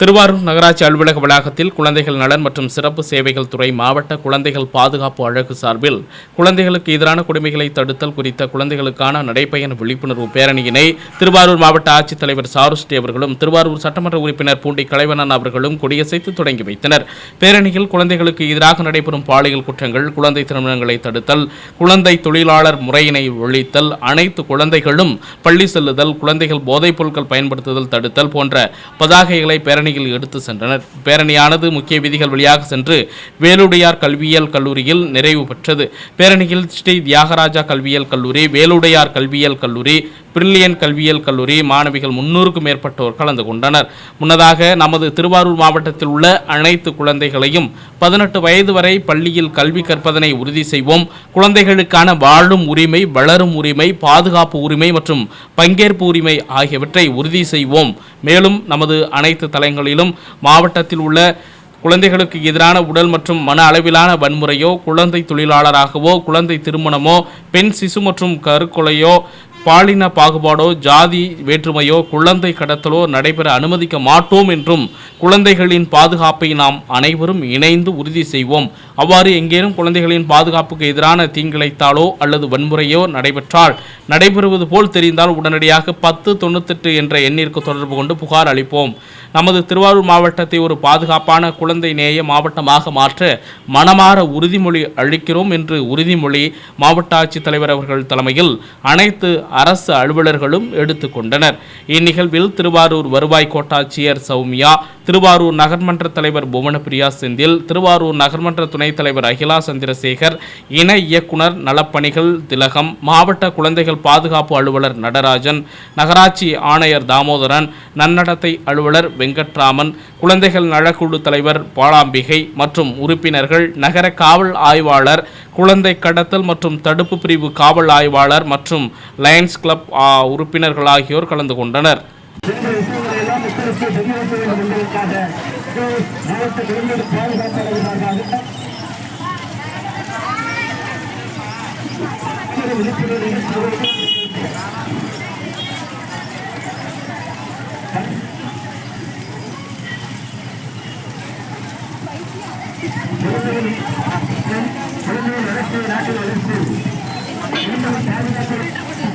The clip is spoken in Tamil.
திருவாரூர் நகராட்சி அலுவலக வளாகத்தில் குழந்தைகள் நலன் மற்றும் சிறப்பு சேவைகள் துறை மாவட்ட குழந்தைகள் பாதுகாப்பு அழகு சார்பில் குழந்தைகளுக்கு எதிரான கொடுமைகளை தடுத்தல் குறித்த குழந்தைகளுக்கான நடைபயண விழிப்புணர்வு பேரணியினை திருவாரூர் மாவட்ட ஆட்சித்தலைவர் சாருஸ்ரீ அவர்களும் திருவாரூர் சட்டமன்ற உறுப்பினர் பூண்டி கலைவனன் அவர்களும் கொடியசைத்து தொடங்கி வைத்தனர். பேரணியில் குழந்தைகளுக்கு எதிராக நடைபெறும் பாலியல் குற்றங்கள் குழந்தை திருமணங்களை தடுத்தல் குழந்தை தொழிலாளர் முறையினை ஒழித்தல் அனைத்து குழந்தைகளும் பள்ளி செல்லுதல் குழந்தைகள் போதைப் பொருட்கள் பயன்படுத்துதல் தடுத்தல் போன்ற பதாகைகளை பேரணியில் எடுத்து சென்றனர். பேரணியானது முக்கிய விதிகள் வழியாக சென்று வேலுடையார் கல்வியியல் கல்லூரியில் நிறைவு பெற்றது. பேரணியில் ஸ்ரீ தியாகராஜா கல்வியியல் கல்லூரி வேலுடையார் கல்வியியல் கல்லூரி பிரில்லியன் கல்வியியல் கல்லூரி மாணவிகள் முன்னூறுக்கும் மேற்பட்டோர் கலந்து கொண்டனர். முன்னதாக நமது திருவாரூர் மாவட்டத்தில் உள்ள அனைத்து குழந்தைகளையும் பதினெட்டு வயது வரை பள்ளியில் கல்வி கற்பதனை உறுதி செய்வோம். குழந்தைகளுக்கான வாழும் உரிமை வளரும் உரிமை பாதுகாப்பு உரிமை மற்றும் பங்கேற்பு உரிமை ஆகியவற்றை உறுதி செய்வோம். மேலும் நமது அனைத்து தலங்களிலும் மாவட்டத்தில் உள்ள குழந்தைகளுக்கு எதிரான உடல் மற்றும் மன அளவிலான வன்முறையோ குழந்தை தொழிலாளராகவோ குழந்தை திருமணமோ பெண் சிசு மற்றும் கருக்கொலையோ பாலின பாகுபாடோ ஜாதி வேற்றுமையோ குழந்தை கடத்தலோ நடைபெற அனுமதிக்க மாட்டோம் என்றும் குழந்தைகளின் பாதுகாப்பை நாம் அனைவரும் இணைந்து உறுதி செய்வோம். அவ்வாறு எங்கேனும் குழந்தைகளின் பாதுகாப்புக்கு எதிரான தீங்கிழைத்தாலோ அல்லது வன்முறையோ நடைபெற்றால் நடைபெறுவது போல் தெரிந்தால் உடனடியாக பத்து தொண்ணூத்தெட்டு என்ற எண்ணிற்கு தொடர்பு கொண்டு புகார் அளிப்போம். நமது திருவாரூர் மாவட்டத்தை ஒரு பாதுகாப்பான குழந்தை நேய மாவட்டமாக மாற்ற மனமாற உறுதிமொழி அளிக்கிறோம் என்று உறுதிமொழி மாவட்ட ஆட்சித்தலைவர் அவர்கள் தலைமையில் அனைத்து அரசு அலுவலர்களும் எடுத்துக்கொண்டனர். இந்நிகழ்வில் திருவாரூர் வருவாய் கோட்டாட்சியர் சௌமியா திருவாரூர் நகர்மன்ற தலைவர் புவனப்பிரியா செந்தில் திருவாரூர் நகர்மன்ற துணைத் தலைவர் அகிலா சந்திரசேகர் இணை இயக்குனர் நலப்பணிகள் திலகம் மாவட்ட குழந்தைகள் பாதுகாப்பு அலுவலர் நடராஜன் நகராட்சி ஆணையர் தாமோதரன் நன்னடத்தை அலுவலர் வெங்கட்ராமன் குழந்தைகள் நலக்குழு தலைவர் பாலாம்பிகை மற்றும் உறுப்பினர்கள் நகர காவல் ஆய்வாளர் குழந்தை கடத்தல் மற்றும் தடுப்பு பிரிவு காவல் ஆய்வாளர் மற்றும் லயன்ஸ் கிளப் உறுப்பினர்கள் ஆகியோர் கலந்து கொண்டனர். இந்த விஷயங்களை எல்லாம் மக்களுக்கு தெரிய வைக்க வேண்டும் என்பதற்காக மாவட்ட குழந்தைகள் விழிப்புணர்வு குழந்தைகள் நாட்டில் வளர்ச்சி பாதுகாப்பு